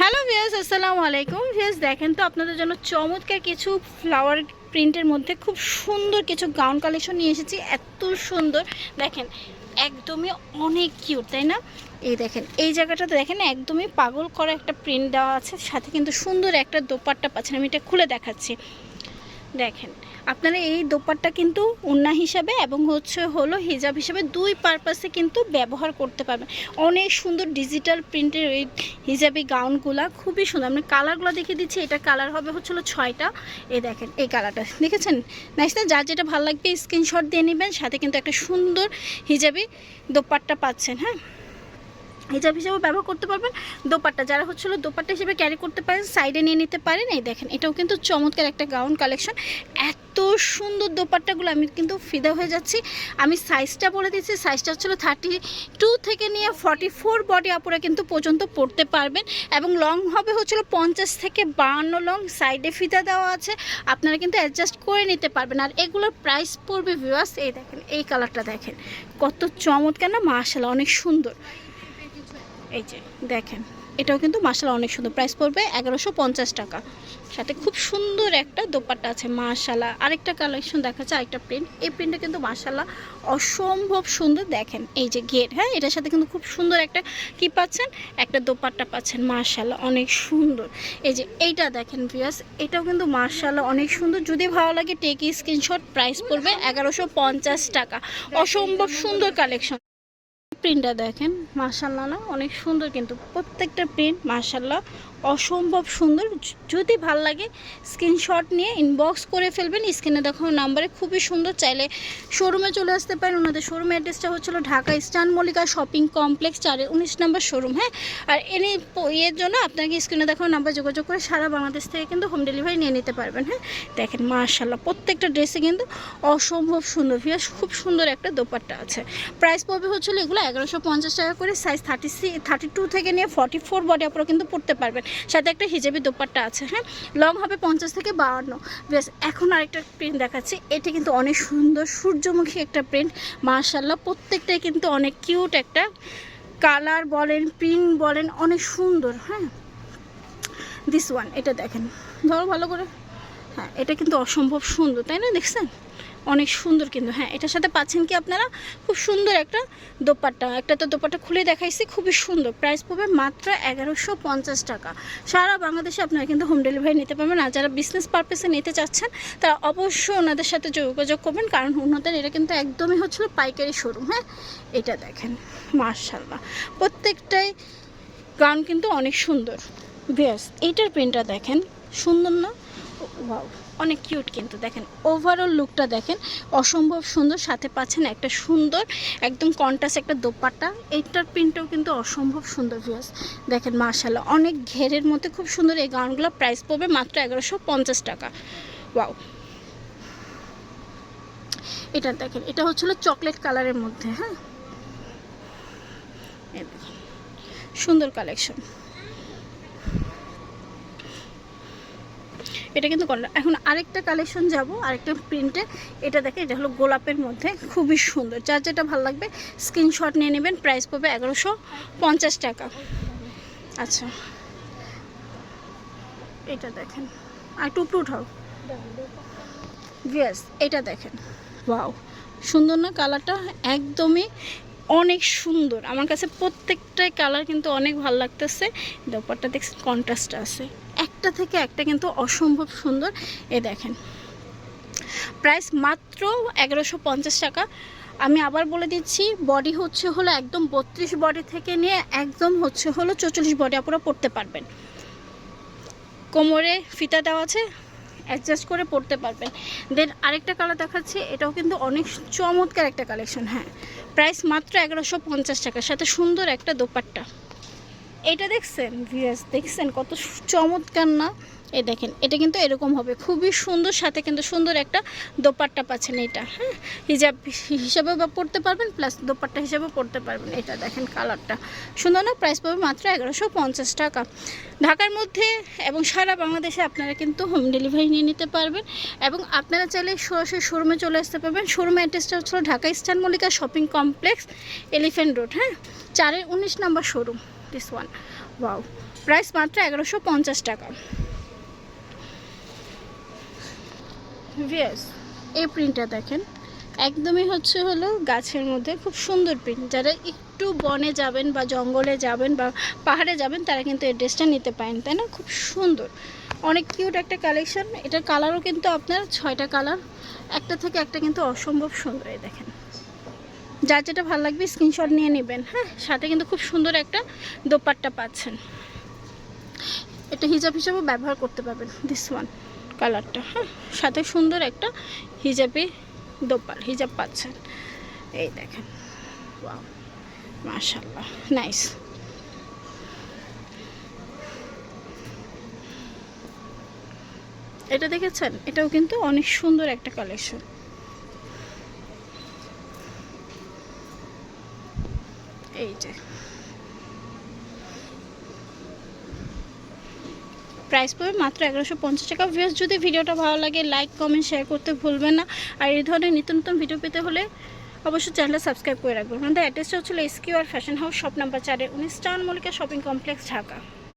Hello ভিয়াস আসসালামু আলাইকুম। ভিয়াস দেখেন তো, আপনাদের জন্য চমৎকার কিছু ফ্লাওয়ার প্রিন্টের মধ্যে খুব সুন্দর কিছু গাউন কালেকশন নিয়ে এসেছি। এত সুন্দর। দেখেন, একদমই অনেক কিউট তাই না? এই দেখেন, এই জায়গাটাতে দেখেন, একদমই পাগল করা একটা প্রিন্ট দেওয়া আছে। সাথে কিন্তু সুন্দর একটা দোপাট্টা পাচ্ছেন। আমি এটা খুলে দেখাচ্ছি। দেখেন আপনারা এই দোপাট্টা কিন্তু উন্না হিসাবে এবং হচ্ছে হলো হিজাব হিসাবে দুই পারপাসে কিন্তু ব্যবহার করতে পারবেন। অনেক সুন্দর ডিজিটাল প্রিন্টের এই হিজাবি গাউনগুলা খুবই সুন্দর। আমি কালারগুলো দেখিয়ে দিচ্ছি, এটা কালার হবে হচ্ছিল ছয়টা। এই দেখেন, এই কালারটা দেখেছেন? নেক্সট যার যেটা ভালো লাগবে স্ক্রিনশট দিয়ে নেবেন, সাথে কিন্তু একটা সুন্দর হিজাবি দোপাট্টা পাচ্ছেন হ্যাঁ? হিজাব হিসেবে ব্যবহার করতে পারবেন। দোপাট্টা, যারা হচ্ছিল দোপাট্টা হিসেবে ক্যারি করতে পারেন সাইডে নিয়ে নিতে পারেন। এই দেখেন, এটাও কিন্তু চমৎকার একটা গাউন কালেকশন এত সুন্দর দোপাট্টাগুলো আমি কিন্তু ফিদা হয়ে যাচ্ছি। আমি সাইজটা বলে দিচ্ছি সাইজটা হচ্ছিল থার্টি টু থেকে নিয়ে ফর্টি ফোর বডি আপুরা কিন্তু পর্যন্ত পড়তে পারবেন। এবং লং হবে হচ্ছিল পঞ্চাশ থেকে বাহান্ন লং সাইডে ফিতা দেওয়া আছে। আপনারা কিন্তু অ্যাডজাস্ট করে নিতে পারবেন। আর এগুলোর প্রাইস পড়বে ভিউয়ার্স এই দেখেন, এই কালারটা দেখেন। কত চমৎকার না মাশাল্লাহ অনেক সুন্দর। এই যে, দেখেন, এটাও কিন্তু মাসালা অনেক সুন্দর প্রাইস পড়বে এগারোশো পঞ্চাশ টাকা। সাথে খুব সুন্দর একটা দোপাট্টা আছে মাশালা আরেকটা কালেকশন দেখাচ্ছে, আরেকটা প্রিন্ট এই প্রিন্টটা কিন্তু মাশালা অসম্ভব সুন্দর, দেখেন। এই যে গেট হ্যাঁ এটার সাথে কিন্তু খুব সুন্দর একটা কি পাচ্ছেন? একটা দোপাট্টা পাচ্ছেন মাশালা অনেক সুন্দর। এই যে এইটা দেখেন ভিয়াস এটাও কিন্তু মাশালা অনেক সুন্দর। যদি ভালো লাগে টেকি স্ক্রিনশট প্রাইস পড়বে এগারোশো পঞ্চাশ টাকা। অসম্ভব সুন্দর কালেকশন প্রিন্টটা দেখেন মার্শাল্লাহ না, অনেক সুন্দর কিন্তু প্রত্যেকটা প্রিন্ট মার্শাল্লাহ অসম্ভব সুন্দর। যদি ভালো লাগে স্ক্রিনশট নিয়ে ইনবক্স করে ফেলবেন স্ক্রিনে দেখো নাম্বারে খুবই সুন্দর। চাইলে শোরুমে চলে আসতে পারেন। ওনাদের শোরুম অ্যাড্রেসটা হচ্ছিল Dhaka eastern Mallika shopping complex চারে উনিশ নম্বর শোরুম হ্যাঁ? আর এনে ইয়ের জন্য আপনাকে স্ক্রিনে দেখো নাম্বার যোগাযোগ করে সারা বাংলাদেশ থেকে কিন্তু হোম ডেলিভারি নিয়ে নিতে পারবেন হ্যাঁ? দেখেন মার্শাল্লাহ প্রত্যেকটা ড্রেসে কিন্তু অসম্ভব সুন্দর। ভিয়াস খুব সুন্দর একটা দোপাট্টা আছে। প্রাইস পড়বে হচ্ছিল এগুলো এগারোশো পঞ্চাশ টাকা করে size thirty C thirty two থেকে নিয়ে ফর্টি ফোর বডি আপনারা কিন্তু পড়তে পারবেন। সাথে একটা হিজাবি দোপাট্টা আছে হ্যাঁ? লং হবে পঞ্চাশ থেকে বাহান্ন। বেশ এখন আরেকটা প্রিন্ট দেখাচ্ছি। এটি কিন্তু অনেক সুন্দর সূর্যমুখী একটা প্রিন্ট মার্শাল্লাহ প্রত্যেকটাই কিন্তু অনেক কিউট একটা কালার বলেন প্রিন্ট বলেন, অনেক সুন্দর হ্যাঁ? দিস ওয়ান এটা দেখেন। ধরো ভালো করে। হ্যাঁ এটা কিন্তু অসম্ভব সুন্দর, তাই না? দেখছেন? অনেক সুন্দর কিন্তু হ্যাঁ এটার সাথে পাচ্ছেন কি আপনারা? খুব সুন্দর একটা দোপাট্টা। একটা তো দোপাট্টা খুলে দেখাইছি, খুবই সুন্দর। প্রাইস পড়বে মাত্র এগারোশো পঞ্চাশ টাকা। সারা বাংলাদেশে আপনারা কিন্তু হোম ডেলিভারি নিতে পারবেন, আর যারা বিজনেস পারপাসে নিতে চাচ্ছেন, তারা অবশ্যই ওনাদের সাথে যোগাযোগ করবেন, কারণ ওনাদের এটা কিন্তু একদমই হচ্ছিল পাইকারি শোরুম হ্যাঁ? এটা দেখেন মার্শাল্লাহ প্রত্যেকটাই গান কিন্তু অনেক সুন্দর। বেশ এইটার প্রিন্টটা দেখেন, সুন্দর না? অনেক কিউট কিন্তু, দেখেন। ওভারঅল লুকটা দেখেন, অসম্ভব সুন্দর, সাথে পাচ্ছেন একটা সুন্দর, একদম কন্ট্রাস্ট একটা দোপাট্টা। এইটার প্রিন্টটাও কিন্তু অসম্ভব সুন্দর ভিউস দেখেন মার্শাল্লাহ অনেক ঘেরের মধ্যে খুব সুন্দর এই গাউনগুলো প্রাইস পড়বে মাত্র এগারোশো পঞ্চাশ টাকা। ওয়াও এটা দেখেন, এটা হচ্ছিল চকলেট কালারের মধ্যে হ্যাঁ? সুন্দর কালেকশন এটা কিন্তু করা এখন আরেকটা কালেকশন যাব, আরেকটা প্রিন্টে এটা দেখে, এটা হলো গোলাপের মধ্যে। খুবই সুন্দর। যার যেটা ভালো লাগবে স্ক্রিনশট নিয়ে নেবেন। প্রাইস পড়বে এগারোশো পঞ্চাশ টাকা। আচ্ছা। এটা দেখেন। আর একটু উপরে উঠাও। ইয়েস এটা দেখেন। ওয়াও সুন্দর না কালারটা একদমই অনেক সুন্দর। আমার কাছে প্রত্যেকটাই কালার কিন্তু অনেক ভালো লাগতেছে। দোপারটা দেখছেন কন্ট্রাস্ট আছে। একটা থেকে একটা কিন্তু অসম্ভব সুন্দর। এ দেখেন। প্রাইস মাত্র এগারোশো পঞ্চাশ টাকা। আমি আবার বলে দিচ্ছি বডি হচ্ছে হলো একদম বত্রিশ বডি থেকে নিয়ে একদম হচ্ছে হলো চৌচল্লিশ বডি আপনারা পড়তে পারবেন। কোমরে ফিতা দেওয়া আছে অ্যাডজাস্ট করে পড়তে পারবেন। দেন আরেকটা কালার দেখাচ্ছি, এটাও কিন্তু অনেক চমৎকার একটা কালেকশন হ্যাঁ। প্রাইস মাত্র এগারোশো পঞ্চাশ টাকার সাথে সুন্দর একটা দোপাট্টা। এটা দেখছেন ভিয়াস দেখছেন কত চমৎকার না? এই দেখেন, এটা কিন্তু এরকম হবে। খুবই সুন্দর, সাথে কিন্তু সুন্দর একটা দোপাট্টা পাচ্ছেন এটা হ্যাঁ? হিজাব হিসাবে বা পড়তে পারবেন প্লাস দোপাট্টা হিসাবে পড়তে পারবেন। এটা দেখেন কালারটা সুন্দর না? প্রাইস পাবে মাত্র এগারোশো পঞ্চাশ টাকা। ঢাকার মধ্যে এবং সারা বাংলাদেশে আপনারা কিন্তু হোম ডেলিভারি নিয়ে নিতে পারবেন এবং আপনারা চাইলে সরাসরি শোরুমে চলে আসতে পারবেন। শোরুম অ্যাড্রেসটা হচ্ছিল Dhaka eastern Mallika shopping complex elephant road হ্যাঁ? চারের উনিশ number showroom this one wow price মাত্র এগারোশো পঞ্চাশ টাকা। ভিয়াস এই প্রিন্টটা দেখেন। একদমই হচ্ছে হলো গাছের মধ্যে খুব সুন্দর প্রিন্ট যারা একটু বনে যাবেন বা জঙ্গলে যাবেন বা পাহাড়ে যাবেন, তারা কিন্তু এই ড্রেসটা নিতে পারেন, তাই না? খুব সুন্দর। অনেক কিউট একটা কালেকশন এটার কালারও কিন্তু আপনার ছয়টা কালার একটা থেকে একটা কিন্তু অসম্ভব সুন্দর, এই দেখেন। যার যেটা ভালো লাগবে স্ক্রিনশট নিয়ে নেবেন। হ্যাঁ সাথে কিন্তু খুব সুন্দর একটা দোপাট্টা পাচ্ছেন। এটা হিজাব হিসাবেও ব্যবহার করতে পারবেন দিস ওয়ান কালারটা হ্যাঁ সাথে সুন্দর একটা হিজাবে দোপার হিজাব পাচ্ছেন। এই দেখেন মাশাল্লাহ নাইস এটা দেখেছেন? এটাও কিন্তু অনেক সুন্দর একটা কালেকশন এই প্রাইস পাবে মাত্র এগারোশো পঞ্চাশ টাকা। ভিউস যদি ভিডিওটা ভালো লাগে লাইক কমেন্ট শেয়ার করতে ভুলবেন না। আর এই ধরনের নিত্য নতুন ভিডিও পেতে হলে অবশ্যই চ্যানেলটা সাবস্ক্রাইব করে রাখবেন। আমাদের অ্যাড্রেসটা হচ্ছিল S Q R fashion house shop number চারে, উনিশ town Mallika shopping complex Dhaka.